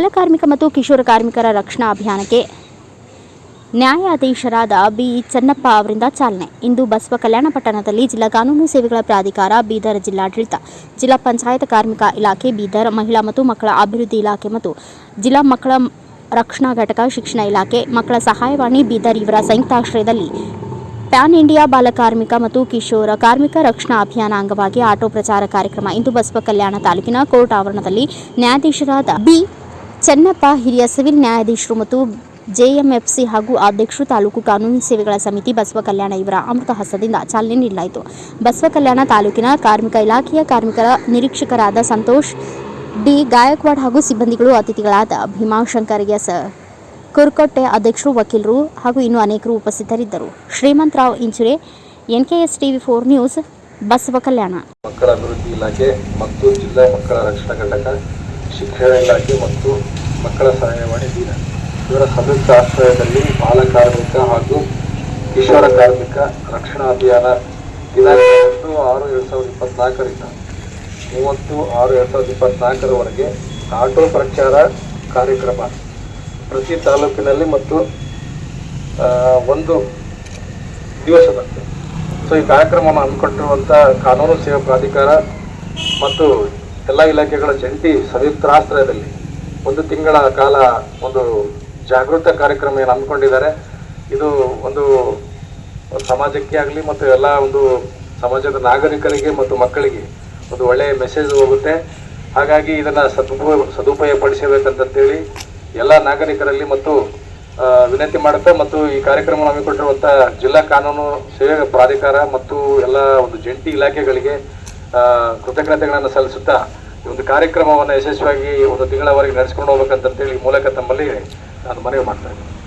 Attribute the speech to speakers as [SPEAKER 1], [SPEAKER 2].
[SPEAKER 1] ಬಾಲಕಾರ್ಮಿಕ ಮತ್ತು ಕಿಶೋರ ಕಾರ್ಮಿಕರ ರಕ್ಷಣಾ ಅಭಿಯಾನಕ್ಕೆ ನ್ಯಾಯಾಧೀಶರಾದ ಬಿ ಚನ್ನಪ್ಪ ಅವರಿಂದ ಚಾಲನೆ. ಇಂದು ಬಸವ ಕಲ್ಯಾಣ ಪಟ್ಟಣದಲ್ಲಿ ಜಿಲ್ಲಾ ಕಾನೂನು ಸೇವೆಗಳ ಪ್ರಾಧಿಕಾರ, ಬೀದರ್ ಜಿಲ್ಲಾಡಳಿತ, ಜಿಲ್ಲಾ ಪಂಚಾಯತ್ ಕಾರ್ಮಿಕ ಇಲಾಖೆ, ಬೀದರ್ ಮಹಿಳಾ ಮತ್ತು ಮಕ್ಕಳ ಅಭಿವೃದ್ಧಿ ಇಲಾಖೆ ಮತ್ತು ಜಿಲ್ಲಾ ಮಕ್ಕಳ ರಕ್ಷಣಾ ಘಟಕ, ಶಿಕ್ಷಣ ಇಲಾಖೆ, ಮಕ್ಕಳ ಸಹಾಯವಾಣಿ, ಬೀದರ್ ಇವರ ಸಂಯುಕ್ತಾಶ್ರಯದಲ್ಲಿ ಪ್ಯಾನ್ ಇಂಡಿಯಾ ಬಾಲಕಾರ್ಮಿಕ ಮತ್ತು ಕಿಶೋರ ಕಾರ್ಮಿಕ ರಕ್ಷಣಾ ಅಭಿಯಾನ ಅಂಗವಾಗಿ ಆಟೋ ಪ್ರಚಾರ ಕಾರ್ಯಕ್ರಮ. ಇಂದು ಬಸವ ಕಲ್ಯಾಣ ತಾಲೂಕಿನ ಕೋರ್ಟ್ ಆವರಣದಲ್ಲಿ ನ್ಯಾಯಾಧೀಶರಾದ ಬಿ ಚೆನ್ನಪ್ಪ, ಹಿರಿಯ ಸಿವಿಲ್ ನ್ಯಾಯಾಧೀಶರು ಮತ್ತು ಜೆಎಂಎಫ್ಸಿ ಹಾಗೂ ಅಧ್ಯಕ್ಷರು ತಾಲೂಕು ಕಾನೂನು ಸೇವೆಗಳ ಸಮಿತಿ ಬಸವ ಕಲ್ಯಾಣ ಇವರ ಅಮೃತ ಹಸ್ತದಿಂದ ಚಾಲನೆ ನೀಡಲಾಯಿತು. ಬಸವ ಕಲ್ಯಾಣ ತಾಲೂಕಿನ ಕಾರ್ಮಿಕ ಇಲಾಖೆಯ ಕಾರ್ಮಿಕರ ನಿರೀಕ್ಷಕರಾದ ಸಂತೋಷ್, ಡಿ ಗಾಯಕ್ವಾಡ್ ಹಾಗೂ ಸಿಬ್ಬಂದಿಗಳು ಅತಿಥಿಗಳಾದ ಭೀಮಾಶಂಕರ್ ಎಸ್ ಕುರ್ಕೊಟ್ಟೆ ಅಧ್ಯಕ್ಷರು ವಕೀಲರು ಹಾಗೂ ಇನ್ನೂ ಅನೇಕರು ಉಪಸ್ಥಿತರಿದ್ದರು. Shrimant Rao Inchure, NKS TV four news, Basava Kalyana.
[SPEAKER 2] ಮಕ್ಕಳ ಅಭಿವೃದ್ಧಿ ಇಲಾಖೆ ಮತ್ತು ಜಿಲ್ಲಾ ಮಕ್ಕಳ ರಕ್ಷಣಾ ಘಟಕ ಶಿಕ್ಷಣ ಇಲಾಖೆ ಮತ್ತು ಮಕ್ಕಳ ಸಹಾಯವಾಣಿ ದಿನ. ಇವರ ಸಂಯುಕ್ತ ಆಶ್ರಯದಲ್ಲಿ ಬಾಲ ಕಾರ್ಮಿಕ ಹಾಗೂ ಕಿಶೋರ ಕಾರ್ಮಿಕ ರಕ್ಷಣಾ ಅಭಿಯಾನ ದಿನಾಂಕ ಒಂದು ಆರು ಎರಡು ಸಾವಿರದ ಇಪ್ಪತ್ನಾಲ್ಕರಿಂದ ಮೂವತ್ತು ಆರು ಎರಡು ಸಾವಿರದ ಇಪ್ಪತ್ನಾಲ್ಕರವರೆಗೆ ಆಟೋ ಪ್ರಚಾರ ಕಾರ್ಯಕ್ರಮ. ಪ್ರತಿ ತಾಲೂಕಿನಲ್ಲಿ ಮತ್ತು ಒಂದು ದಿವಸದ. ಸೊ, ಈ ಕಾರ್ಯಕ್ರಮವನ್ನು ಹಮ್ಮಿಕೊಂಡಿರುವಂಥ ಕಾನೂನು ಸೇವಾ ಪ್ರಾಧಿಕಾರ ಮತ್ತು ಎಲ್ಲ ಇಲಾಖೆಗಳ ಜಂಟಿ ಸಂಯುಕ್ತಾಶ್ರಯದಲ್ಲಿ ಒಂದು ತಿಂಗಳ ಕಾಲ ಒಂದು ಜಾಗೃತ ಕಾರ್ಯಕ್ರಮ ಏನು ಹಮ್ಮಿಕೊಂಡಿದ್ದಾರೆ. ಇದು ಒಂದು ಸಮಾಜಕ್ಕೆ ಆಗಲಿ ಮತ್ತು ಎಲ್ಲ ಒಂದು ಸಮಾಜದ ನಾಗರಿಕರಿಗೆ ಮತ್ತು ಮಕ್ಕಳಿಗೆ ಒಂದು ಒಳ್ಳೆಯ ಮೆಸೇಜ್ ಹೋಗುತ್ತೆ. ಹಾಗಾಗಿ ಇದನ್ನು ಸದುಪಯೋಗ ಸದುಪಯೋಗ ಪಡಿಸಬೇಕಂತಂತೇಳಿ ಎಲ್ಲ ನಾಗರಿಕರಲ್ಲಿ ಮತ್ತು ವಿನಂತಿ ಮಾಡುತ್ತೆ ಮತ್ತು ಈ ಕಾರ್ಯಕ್ರಮ ಹಮ್ಮಿಕೊಂಡಿರುವಂಥ ಜಿಲ್ಲಾ ಕಾನೂನು ಸೇವೆ ಪ್ರಾಧಿಕಾರ ಮತ್ತು ಎಲ್ಲ ಒಂದು ಜಂಟಿ ಇಲಾಖೆಗಳಿಗೆ ಕೃತಜ್ಞತೆಗಳನ್ನು ಸಲ್ಲಿಸುತ್ತಾ ಈ ಒಂದು ಕಾರ್ಯಕ್ರಮವನ್ನು ಯಶಸ್ವಿಯಾಗಿ ಒಂದು ತಿಂಗಳವರೆಗೆ ನಡೆಸ್ಕೊಂಡು ಹೋಗ್ಬೇಕಂತ ಹೇಳಿ ಮೂಲಕ ತಮ್ಮಲ್ಲಿ ನಾನು ಮನವಿ ಮಾಡ್ತಾ